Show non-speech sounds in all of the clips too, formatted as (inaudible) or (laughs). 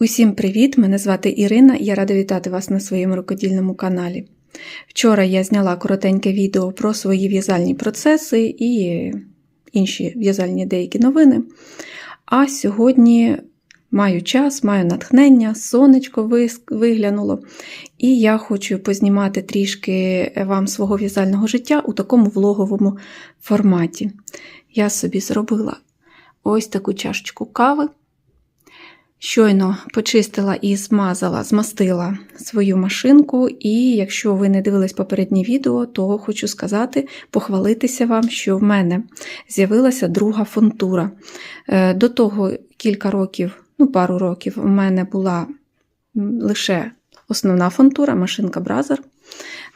Усім привіт! Мене звати Ірина, я рада вітати вас на своєму рукодільному каналі. Вчора я зняла коротеньке відео про свої в'язальні процеси і інші в'язальні деякі новини. А сьогодні маю час, маю натхнення, сонечко виглянуло, і я хочу познімати трішки вам свого в'язального життя у такому влоговому форматі. Я собі зробила ось таку чашечку кави. Щойно почистила і змазала, змастила свою машинку, і якщо ви не дивились попереднє відео, то хочу сказати, похвалитися вам, що в мене з'явилася друга фунтура. Е, До того кілька років, ну пару років, у мене була лише основна фунтура, машинка Бразер.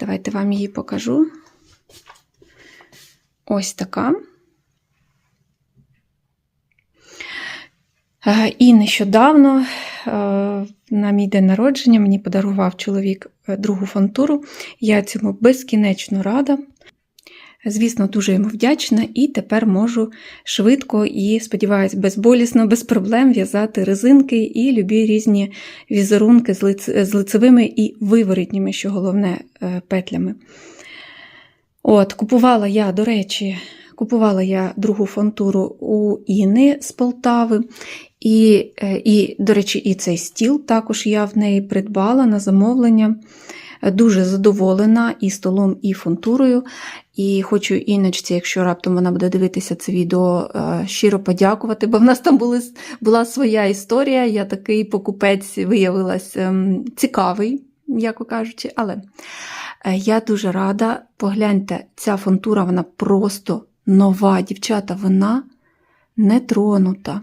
Давайте вам її покажу. Ось така. І нещодавно, е, на мій день народження, мені подарував чоловік е, другу фантуру. Я цьому безкінечно рада. Звісно, дуже йому вдячна, і тепер можу швидко і, сподіваюсь, безболісно, без проблем в'язати резинки і любі різні візерунки з, лиц... з лицевими і виворітніми, що головне, е, петлями. От, купувала я, до речі, купувала я другу фантуру у Іни з Полтави. І, е, і, до речі, і цей стіл також я в неї придбала на замовлення. Дуже задоволена і столом, і фунтурою. І хочу іночці, якщо раптом вона буде дивитися це відео, е, щиро подякувати, бо в нас там були, була своя історія. Я такий покупець виявилась ем, цікавий, м'яко кажучи. Але е, я дуже рада. Погляньте, ця фунтура вона просто нова. Дівчата, вона не тронута.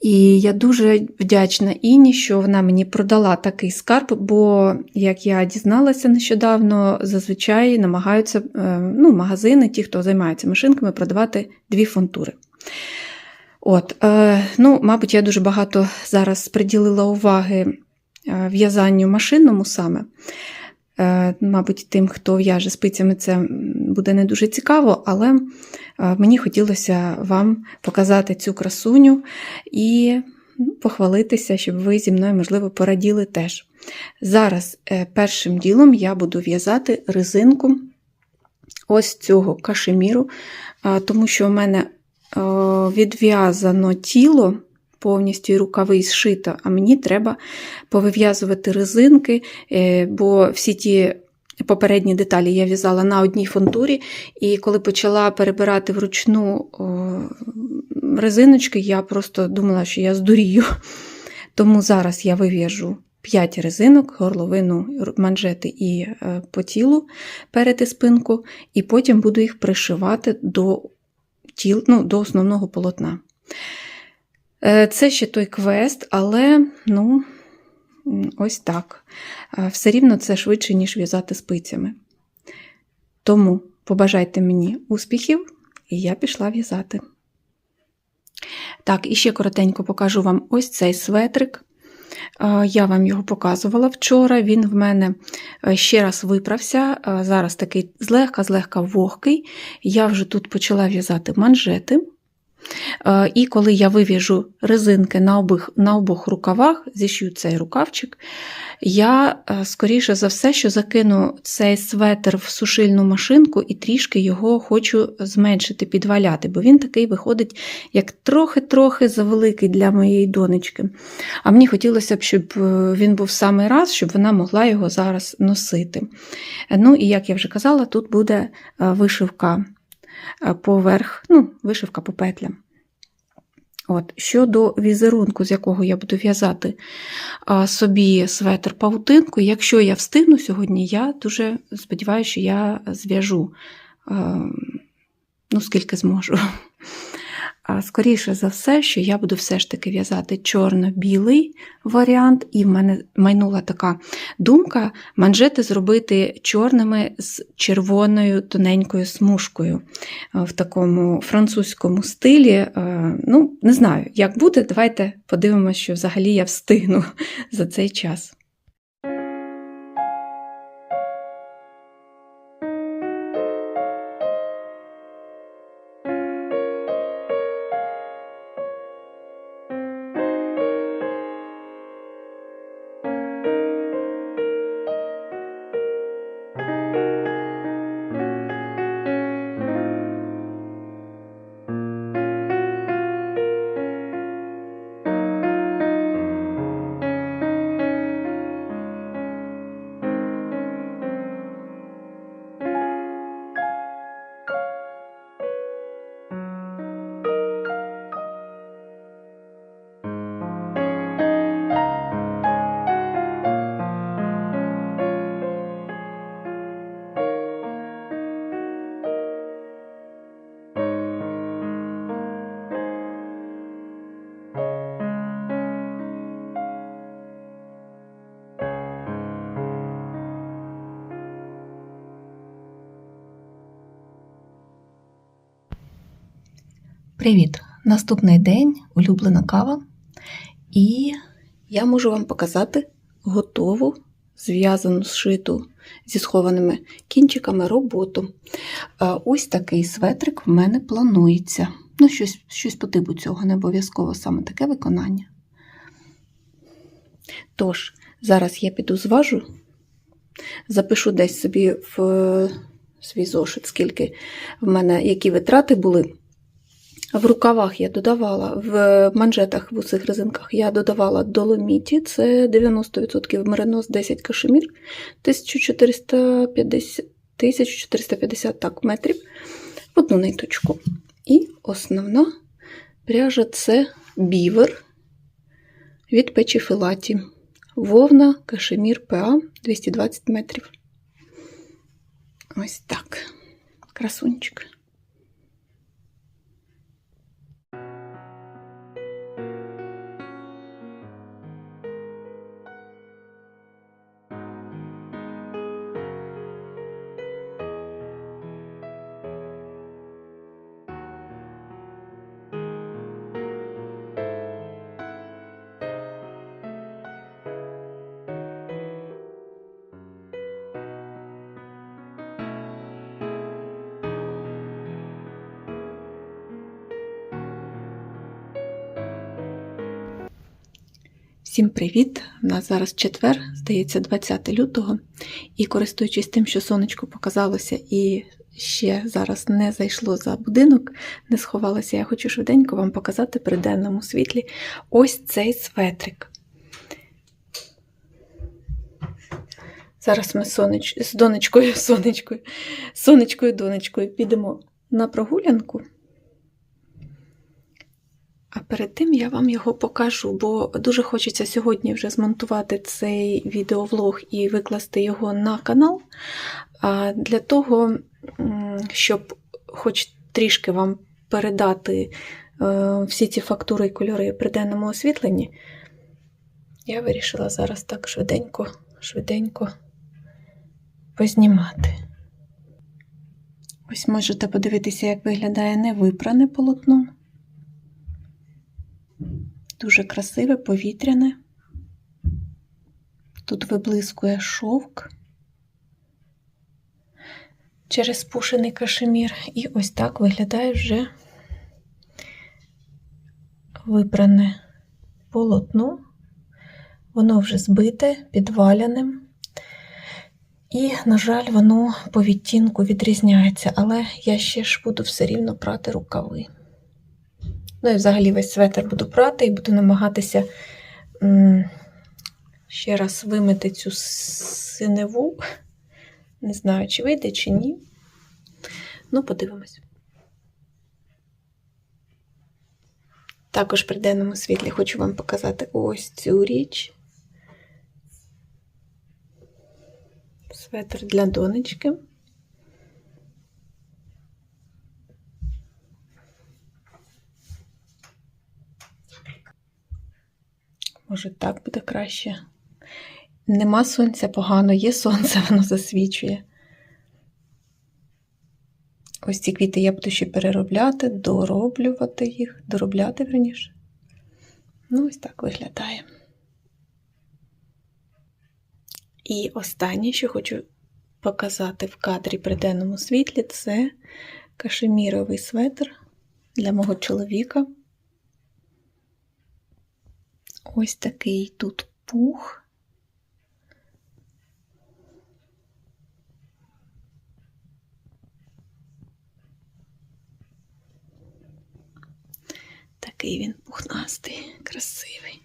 І я дуже вдячна Іні, що вона мені продала такий скарб, бо, як я дізналася нещодавно, зазвичай намагаються е, ну, магазини, ті, хто займається машинками, продавати дві фунтури. От, е, ну, Мабуть, я дуже багато зараз приділила уваги е, в'язанню машинному саме. Е, Мабуть, тим, хто в'яже спицями, це буде не дуже цікаво, але е, мені хотілося вам показати цю красуню і ну, похвалитися, щоб ви зі мною, можливо, пораділи теж. Зараз е, першим ділом я буду в'язати резинку ось цього кашеміру, тому що у мене відв'язано тіло. Повністю і рукави зшито, а мені треба повив'язувати резинки, е, бо всі ті попередні деталі я в'язала на одній фунтурі, і коли почала перебирати вручну резиночки, я просто думала, що я здурію. Тому зараз я вив'яжу 5 резинок, горловину, манжети і е, по тілу перед і спинку, і потім буду їх пришивати до, тіл, ну, до основного полотна. Е, Це ще той квест, але ну, ось так. Е, Все рівно це швидше, ніж в'язати спицями. Тому побажайте мені успіхів, і я пішла в'язати. Так, і ще коротенько покажу вам ось цей светрик. Е, Я вам його показувала вчора. Він в мене ще раз виправся. Зараз такий злегка-злегка вогкий. Я вже тут почала в'язати манжети. Е, І коли я вив'яжу резинки на обох, на обох рукавах, зішью цей рукавчик, я, е, скоріше за все, що закину цей светр в сушильну машинку і трішки його хочу зменшити, підваляти, бо він такий виходить, як трохи-трохи завеликий для моєї донечки. А мені хотілося б, щоб е, він був самий раз, щоб вона могла його зараз носити. Ну і як я вже казала, тут буде вишивка поверх, ну, вишивка по петлям. От. Щодо візерунку, з якого я буду в'язати собі светр павутинку, якщо я встигну сьогодні, я дуже сподіваюся, що я зв'яжу, а, ну, скільки зможу. Скоріше за все, що я буду все ж таки в'язати чорно-білий варіант, і в мене майнула така думка манжети зробити чорними з червоною тоненькою смужкою е, в такому французькому стилі. Е, Ну, не знаю, як буде. Давайте подивимося, що взагалі я встигну (laughs) за цей час. Привіт! Наступний день улюблена кава. І я можу вам показати готову, зв'язану, зшиту зі схованими кінчиками роботу. Ось такий светрик в мене планується. Ну, щось, щось по типу цього, не обов'язково саме таке виконання. Тож, зараз я піду зважу, запишу десь собі в е, свій зошит, скільки в мене які витрати були. В рукавах я додавала, в манжетах в усіх резинках я додавала доломіті, це 90% меринос, 10 кашемір, 1450, 1450 так, метрів в одну ниточку. І основна пряжа це бівер від печі філаті. Вовна, кашемір ПА 220 метрів. Ось так. Красунчик. Всім привіт! У нас зараз четвер, здається, 20 лютого. І користуючись тим, що сонечко показалося і ще зараз не зайшло за будинок, не сховалося, я хочу швиденько вам показати при денному світлі ось цей светрик. Зараз ми сонеч... з донечкою, (laughs) сонечкою, сонечкою, донечкою підемо на прогулянку. А перед тим я вам його покажу, бо дуже хочеться сьогодні вже змонтувати цей відеовлог і викласти його на канал. А для того, щоб хоч трішки вам передати е, всі ці фактури і кольори при денному освітленні, я вирішила зараз так швиденько, швиденько познімати. Ось можете подивитися, як виглядає невипране полотно. Дуже красиве, повітряне. Тут виблискує шовк через пушений кашемір. І ось так виглядає вже випране полотно. Воно вже збите, підваляним. І, на жаль, воно по відтінку відрізняється, але я ще ж буду все рівно прати рукави. Ну і взагалі весь светр буду прати і буду намагатися ще раз вимити цю синеву. Не знаю, чи вийде, чи ні. Ну, подивимось. Також при денному світлі хочу вам показати ось цю річ. Светр для донечки. Може, так буде краще. Нема сонця погано, є сонце, (laughs) воно засвічує. Ось ці квіти я буду ще переробляти, дороблювати їх, доробляти верніше. Ну, ось так виглядає. І останнє, що хочу показати в кадрі при денному світлі, це кашеміровий светр для мого чоловіка. Ось такий тут пух. Такий він пухнастий, красивий.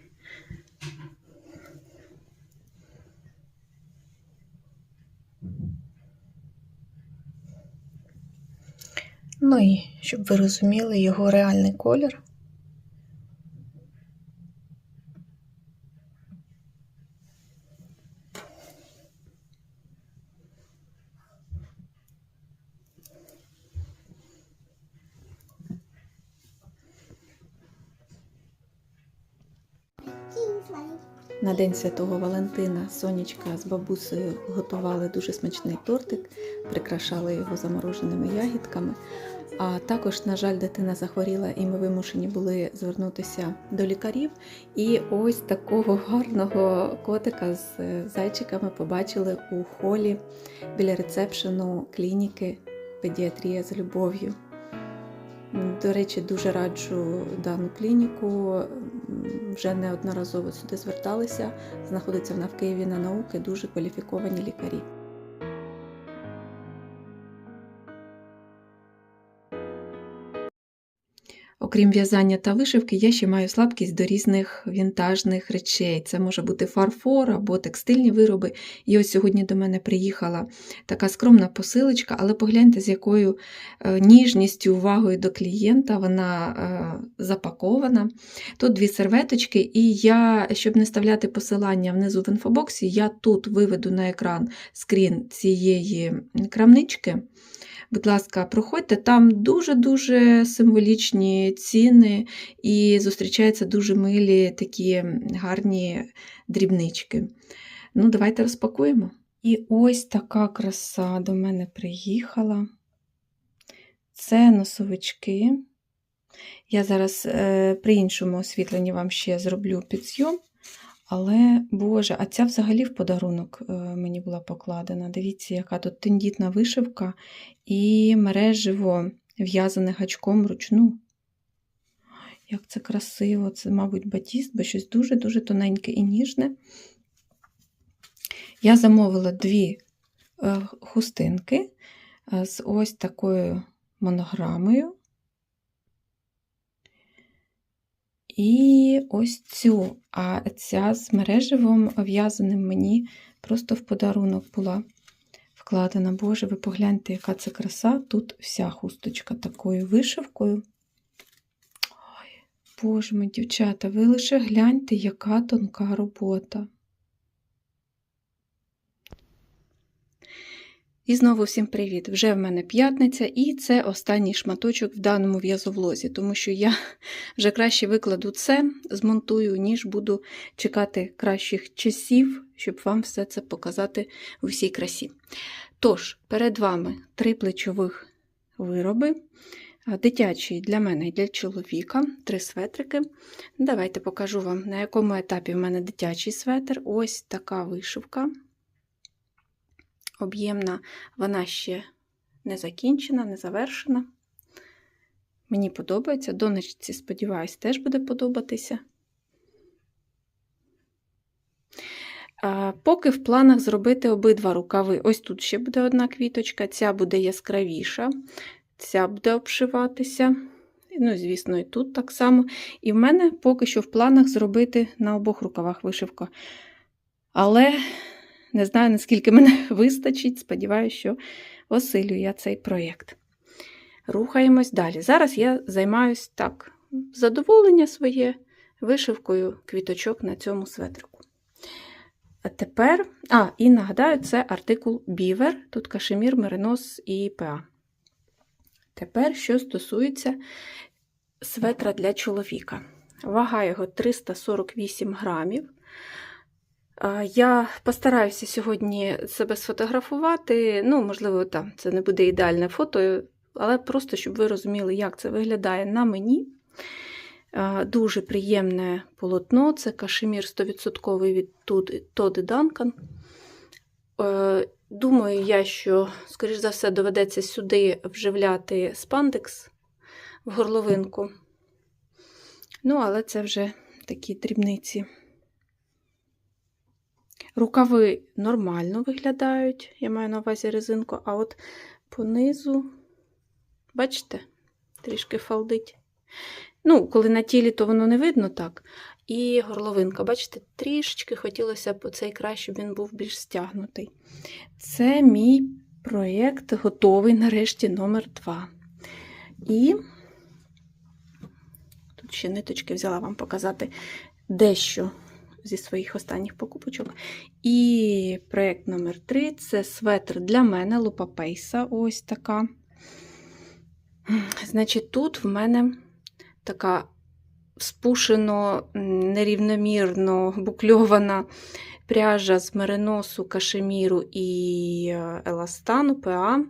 Ну і щоб ви розуміли його реальний колір. На День Святого Валентина Сонечка з бабусею готували дуже смачний тортик, прикрашали його замороженими ягідками. А також, на жаль, дитина захворіла, і ми вимушені були звернутися до лікарів. І ось такого гарного котика з е, зайчиками побачили у холі біля рецепшену клініки Педіатрія з любов'ю. До речі, дуже раджу дану клініку. Вже неодноразово сюди зверталися. Знаходиться вона в Києві на науки, дуже кваліфіковані лікарі. Окрім в'язання та вишивки, я ще маю слабкість до різних вінтажних речей. Це може бути фарфор або текстильні вироби. І ось сьогодні до мене приїхала така скромна посилочка, але погляньте, з якою е, ніжністю, увагою до клієнта вона е, запакована. Тут дві серветочки, і я, щоб не ставляти посилання внизу в інфобоксі, я тут виведу на екран скрін цієї крамнички. Будь ласка, проходьте, там дуже-дуже символічні ціни і зустрічаються дуже милі такі гарні дрібнички. Ну, давайте розпакуємо. І ось така краса до мене приїхала. Це носовички. Я зараз е, при іншому освітленні вам ще зроблю підсйом. Але, Боже, а ця взагалі в подарунок е, мені була покладена. Дивіться, яка тут тендітна вишивка і мереживо в'язане гачком вручну. Як це красиво! Це, мабуть, батіст, бо щось дуже-дуже тоненьке і ніжне. Я замовила дві е, хустинки е, з ось такою монограмою. І ось цю, а ця з мереживом в'язаним мені просто в подарунок була вкладена. Боже, ви погляньте, яка це краса. Тут вся хусточка такою вишивкою. Боже мій, дівчата, ви лише гляньте, яка тонка робота. І знову всім привіт! Вже в мене п'ятниця, і це останній шматочок в даному в'язовлозі, тому що я (laughs) вже краще викладу це, змонтую, ніж буду чекати кращих часів, щоб вам все це показати у всій красі. Тож, перед вами три плечових вироби. Дитячий для мене і для чоловіка, три светрики. Давайте покажу вам, на якому етапі в мене дитячий светр. Ось така вишивка об'ємна, вона ще не закінчена, не завершена. Мені подобається. Донечці, сподіваюсь, теж буде подобатися. Поки в планах зробити обидва рукави. Ось тут ще буде одна квіточка, ця буде яскравіша, ця буде обшиватися. Ну, звісно, і тут так само. І в мене поки що в планах зробити на обох рукавах вишивка. Але не знаю, наскільки мене (laughs) вистачить. Сподіваюся, що осилю я цей проєкт. Рухаємось далі. Зараз я займаюся так, задоволення своє вишивкою квіточок на цьому светрику. А тепер, а, і нагадаю, це артикул Бівер, тут кашемір, меринос і ПА. Тепер, що стосується светра для чоловіка. Вага його 348 грамів. Я постараюся сьогодні себе сфотографувати. Ну, можливо, там це не буде ідеальне фото, але просто, щоб ви розуміли, як це виглядає на мені. Дуже приємне полотно це кашемір 100% від Тоди Данкан. Е, думаю, я, що, скоріш за все, доведеться сюди вживляти спандекс в горловинку. Ну, але це вже такі дрібниці. Рукави нормально виглядають, я маю на увазі резинку, а от понизу, бачите, трішки фалдить. Ну, коли на тілі, то воно не видно так. І горловинка, бачите, трішечки хотілося б цей край, щоб він був більш стягнутий. Це мій проєкт готовий, нарешті, номер 2. І тут ще ниточки взяла вам показати дещо зі своїх останніх покупочок. І проєкт номер 3 це светр для мене Лупа Пейса. Ось така. Значить, тут в мене така спушено нерівномірно букльована пряжа з мериносу, кашеміру і е, еластану ПА.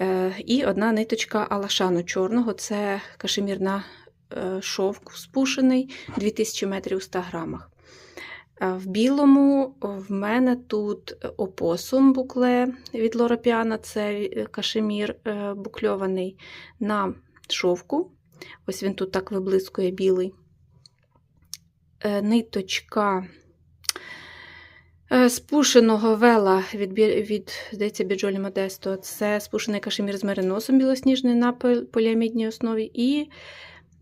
Е, І одна ниточка алашану чорного це кашемір на е, шовк спушений 2000 метрів у 100 грамах. Е, В білому в мене тут опосум букле від Лоропіана, це е, кашемір е, букльований на шовку. Ось він тут так виблискує білий. Е, Ниточка е, спушеного вела від, від здається, Біджолі Модесто. Це спушений кашемір з мериносом білосніжний на пол- поліамідній основі і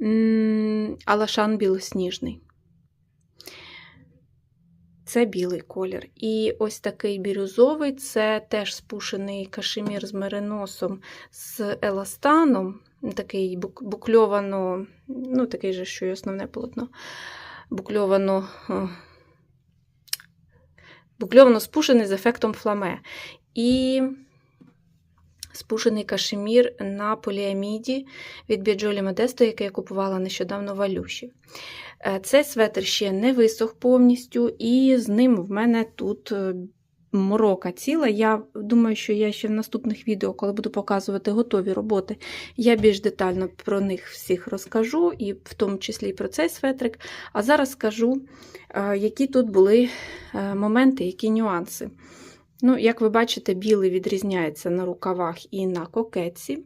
м, алашан білосніжний. Це білий колір. І ось такий бірюзовий це теж спушений кашемір з мериносом з еластаном. Такий букльовано, ну такий же, що й основне полотно. Букльовано, е, букльовано спушений з ефектом фламе. І спушений кашемір на поліаміді від Біджолі Модесто, який я купувала нещодавно в Алюші. Е, Цей светр ще не висох повністю, і з ним в мене тут е, морока ціла. Я думаю, що я ще в наступних відео, коли буду показувати готові роботи, я більш детально про них всіх розкажу, і в тому числі і про цей светрик. А зараз скажу, е, які тут були моменти, які нюанси. Ну, як ви бачите, білий відрізняється на рукавах і на кокетці.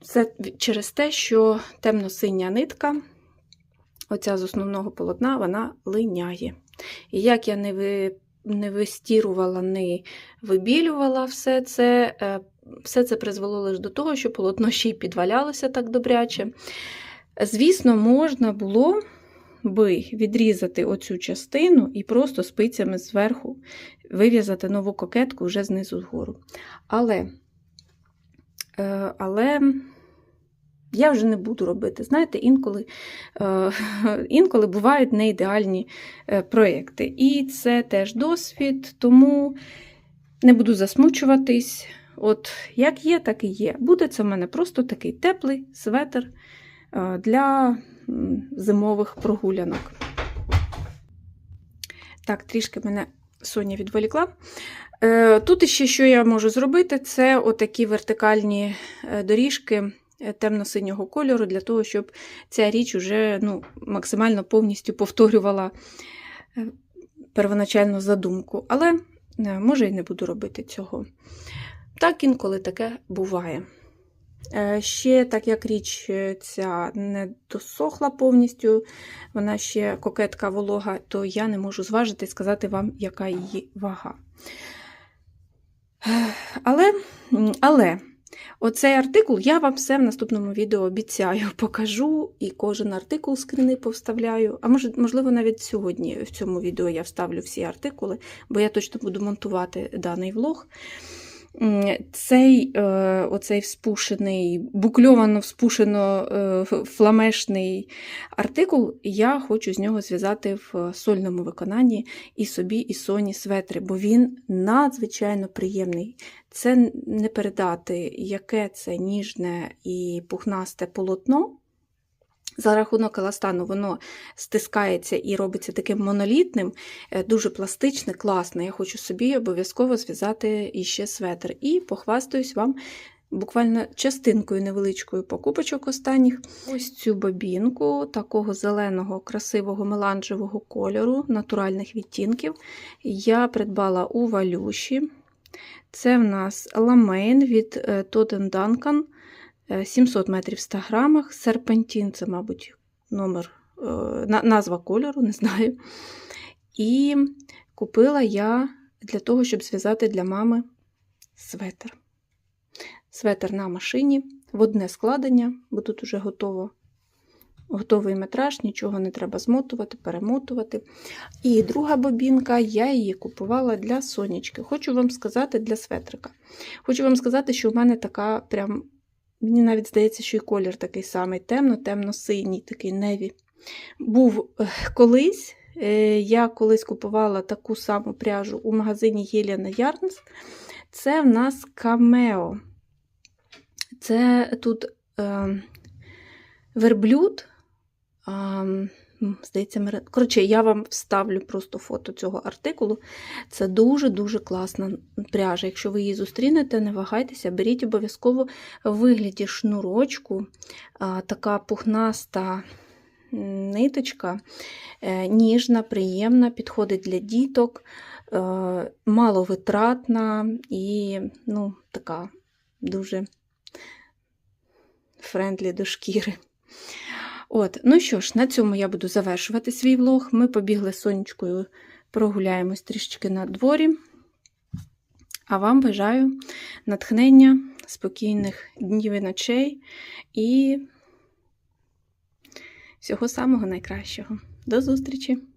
Це через те, що темно-синя нитка оця з основного полотна, вона линяє. І як я не, ви, не вистірувала, не вибілювала все це, е, все це призвело лише до того, що полотно ще й підвалялося так добряче. Звісно, можна було би відрізати оцю частину і просто спицями зверху вив'язати нову кокетку вже знизу згору. Але, е, але я вже не буду робити. Знаєте, інколи, е, (laughs) інколи бувають неідеальні е, проекти. І це теж досвід, тому не буду засмучуватись. От як є, так і є. Буде це в мене просто такий теплий светр е, для зимових прогулянок. Так, трішки мене Соня відволікла. Е, Тут ще що я можу зробити, це отакі вертикальні доріжки темно-синього кольору, для того, щоб ця річ уже ну, максимально повністю повторювала е, первоначальну задумку. Але е, може і не буду робити цього. Так інколи таке буває. Е, Ще, так як річ ця не досохла повністю, вона ще кокетка волога, то я не можу зважити і сказати вам, яка її вага. Але, але оцей артикул я вам все в наступному відео обіцяю, (laughs) покажу і кожен артикул скріни повставляю. А може, можливо, навіть сьогодні в цьому відео я вставлю всі артикули, бо я точно буду монтувати даний влог. Цей е, оцей вспушений, букльовано вспушено е, фламешний артикул, я хочу з нього зв'язати в сольному виконанні і собі, і Соні светри, бо він надзвичайно приємний. Це не передати, яке це ніжне і пухнасте полотно. За рахунок еластану воно стискається і робиться таким монолітним, е, дуже пластичне, класне. Я хочу собі обов'язково зв'язати іще светр. І похвастаюсь вам буквально частинкою невеличкою покупочок останніх. Ось цю бобінку такого зеленого, красивого меланжевого кольору, натуральних відтінків. Я придбала у валюші. Це в нас ламейн від е, Todd Duncan. Е, 700 метрів в 100 грамах. Серпентін це, мабуть, номер, е, назва кольору, не знаю. І купила я для того, щоб зв'язати для мами светр. Светр на машині в одне складення, бо тут уже готово. Готовий метраж, нічого не треба змотувати, перемотувати. І друга бобінка, я її купувала для сонячки. Хочу вам сказати для светрика. Хочу вам сказати, що в мене така прям Мені навіть здається, що і колір такий самий темно, темно-синій, такий неві. Був е, колись. е, Я колись купувала таку саму пряжу у магазині Єліна Ярнс. Це в нас камео. Це тут е, верблюд м, здається, мере- Коротше, я вам вставлю просто фото цього артикулу. Це дуже-дуже класна пряжа. Якщо ви її зустрінете, не вагайтеся, беріть обов'язково в вигляді шнурочку. Така пухнаста ниточка, е, ніжна, приємна, підходить для діток, е, маловитратна і ну, така дуже френдлі до шкіри. От, ну що ж, на цьому я буду завершувати свій влог. Ми побігли сонечкою, прогуляємось трішечки на дворі. А вам бажаю натхнення, спокійних днів і ночей і всього самого найкращого. До зустрічі!